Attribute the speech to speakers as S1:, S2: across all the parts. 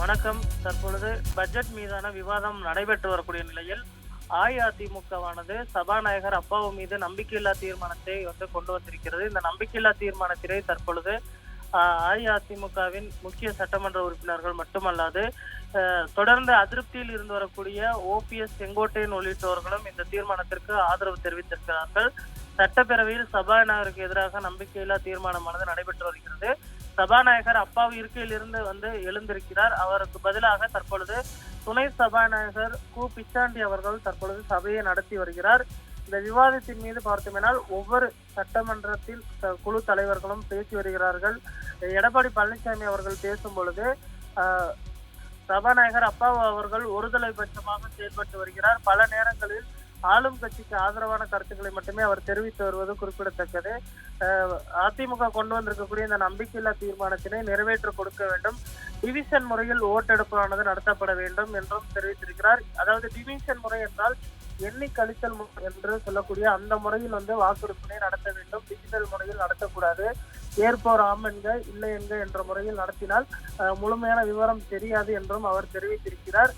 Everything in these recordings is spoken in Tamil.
S1: வணக்கம். தற்பொழுது பட்ஜெட் மீதான விவாதம் நடைபெற்று வரக்கூடிய நிலையில் அஇஅதிமுகவானது சபாநாயகர் அப்பாவு மீது நம்பிக்கையில்லா தீர்மானத்தை வந்து கொண்டு வந்திருக்கிறது. இந்த நம்பிக்கையில்லா தீர்மானத்திலே தற்பொழுது அஇஅதிமுகவின் முக்கிய சட்டமன்ற உறுப்பினர்கள் மட்டுமல்லாது தொடர்ந்து அதிருப்தியில் இருந்து வரக்கூடிய ஓபிஎஸ் செங்கோட்டையன் உள்ளிட்டோர்களும் இந்த தீர்மானத்திற்கு ஆதரவு தெரிவித்திருக்கிறார்கள். சட்டப்பேரவையில் சபாநாயகருக்கு எதிராக நம்பிக்கையில்லா தீர்மானமானது நடைபெற்று வருகிறது. சபாநாயகர் அப்பாவு இருக்கையிலிருந்து வந்து எழுந்திருக்கிறார். அவருக்கு பதிலாக தற்பொழுது துணை சபாநாயகர் கு. பிச்சாண்டி அவர்கள் தற்பொழுது சபையை நடத்தி வருகிறார். இந்த விவாதத்தின் மீது பார்த்தோமேனால் ஒவ்வொரு சட்டமன்றத்தில் த- குழு தலைவர்களும் பேசி வருகிறார்கள். எடப்பாடி பழனிசாமி அவர்கள் பேசும் பொழுது சபாநாயகர் அப்பாவு அவர்கள் ஒருதலை பட்சமாக செயல்பட்டு வருகிறார். பல நேரங்களில் ஆளும் கட்சிக்கு ஆதரவான கருத்துக்களை மட்டுமே அவர் தெரிவித்து வருவது குறிப்பிடத்தக்கது. அதிமுக கொண்டு வந்திருக்கக்கூடிய இந்த நம்பிக்கையில்லா தீர்மானத்தினை நிறைவேற்ற கொடுக்க வேண்டும். டிவிஷன் முறையில் ஓட்டெடுப்பானது நடத்தப்பட வேண்டும் என்றும் தெரிவித்திருக்கிறார். அதாவது டிவிஷன் முறை என்றால் எண்ணி கழித்தல் என்று சொல்லக்கூடிய அந்த முறையில் வந்து வாக்கெடுப்பினை நடத்த வேண்டும். டிஜிட்டல் முறையில் நடத்தக்கூடாது. ஏற்போர் ஆம் என்க இல்லை என்க என்ற முறையில் நடத்தினால் முழுமையான விவரம் தெரியாது என்றும் அவர் தெரிவித்திருக்கிறார்.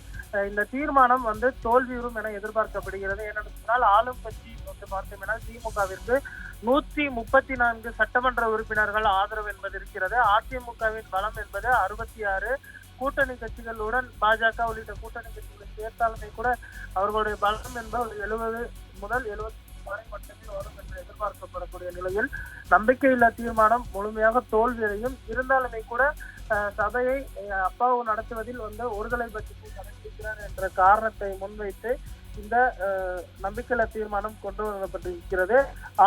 S1: இந்த தீர்மானம் வந்து தோல்வியுறும் என எதிர்பார்க்கப்படுகிறது. ஏனென்று சொன்னால் ஆளும் கட்சி வந்து பார்த்தோம்னா திமுகவிற்கு நூத்தி முப்பத்தி நான்கு சட்டமன்ற உறுப்பினர்கள் ஆதரவு என்பது இருக்கிறது. அதிமுகவின் பலம் என்பது அறுபத்தி ஆறு கூட்டணி கட்சிகளுடன் பாஜக உள்ளிட்ட கூட்டணி கட்சிகளை சேர்த்தாலுமே கூட அவர்களுடைய பலம் என்பது எழுபது முதல் எழுபத்தி வரை மட்டுமே வரும். இருக்கக்கூடிய நிலையில் நம்பிக்கையில்லா தீர்மானம் முழுமையாக தோல்வியடையும் இருந்தாலுமே கூட சபையை அப்பாவு நடத்துவதில் வந்து ஒருதலை பட்சத்தை கடைபிடிக்கிறார் என்ற காரணத்தை முன்வைத்து இந்த நம்பிக்கையில்லா தீர்மானம் கொண்டு வரப்பட்டிருக்கிறது.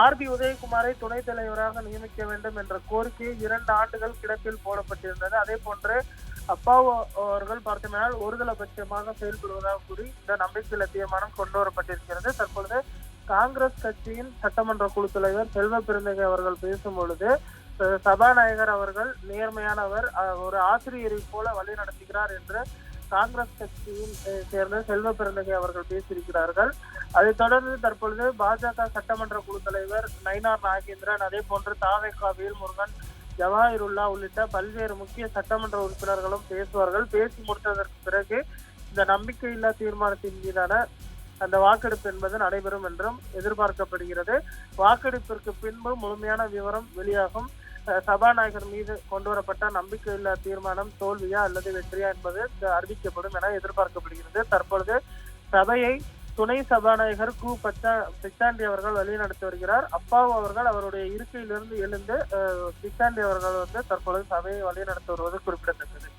S1: ஆர் பி உதயகுமாரை துணைத் தலைவராக நியமிக்க வேண்டும் என்ற கோரிக்கை இரண்டு ஆண்டுகள் கிடப்பில் போடப்பட்டிருந்தது. அதே போன்று அப்பாவு அவர்கள் பார்த்தோம்னால் ஒருதலை பட்சமாக செயல்படுவதாக கூறி இந்த நம்பிக்கையில்லா தீர்மானம் கொண்டு வரப்பட்டிருக்கிறது. தற்பொழுது காங்கிரஸ் கட்சியின் சட்டமன்ற குழு தலைவர் செல்வ பெருந்தகை அவர்கள் பேசும் பொழுது சபாநாயகர் அவர்கள் நேர்மையானவர் ஒரு ஆசிரியரை போல வழி நடத்துகிறார் என்று காங்கிரஸ் கட்சியின் சேர்ந்த செல்வ பெருந்தகை அவர்கள் பேசியிருக்கிறார்கள். அதைத் தொடர்ந்து தற்பொழுது பாஜக சட்டமன்ற குழு தலைவர் நயினார் நாகேந்திரன் அதே போன்று தாவேகா வேல்முருகன் ஜவாஹிருல்லா உள்ளிட்ட பல்வேறு முக்கிய சட்டமன்ற உறுப்பினர்களும் பேசுவார்கள். பேசி முடித்ததற்கு பிறகு இந்த நம்பிக்கையில்லா தீர்மானத்தின் மீதான அந்த வாக்கெடுப்பு என்பது நடைபெறும் என்றும் எதிர்பார்க்கப்படுகிறது. வாக்கெடுப்பிற்கு பின்பு முழுமையான விவரம் வெளியாகும். சபாநாயகர் மீது கொண்டு வரப்பட்ட நம்பிக்கையில்லா தீர்மானம் தோல்வியா அல்லது வெற்றியா என்பது அறிவிக்கப்படும் என எதிர்பார்க்கப்படுகிறது. தற்பொழுது சபையை துணை சபாநாயகர் கு. பச்சா பிச்சாண்டி அவர்கள் வழிநடத்தி வருகிறார். அப்பாவு அவர்கள் அவருடைய இருக்கையிலிருந்து எழுந்து பிச்சாண்டி அவர்கள் வந்து தற்பொழுது சபையை வழிநடத்தி வருவது குறிப்பிடத்தக்கது.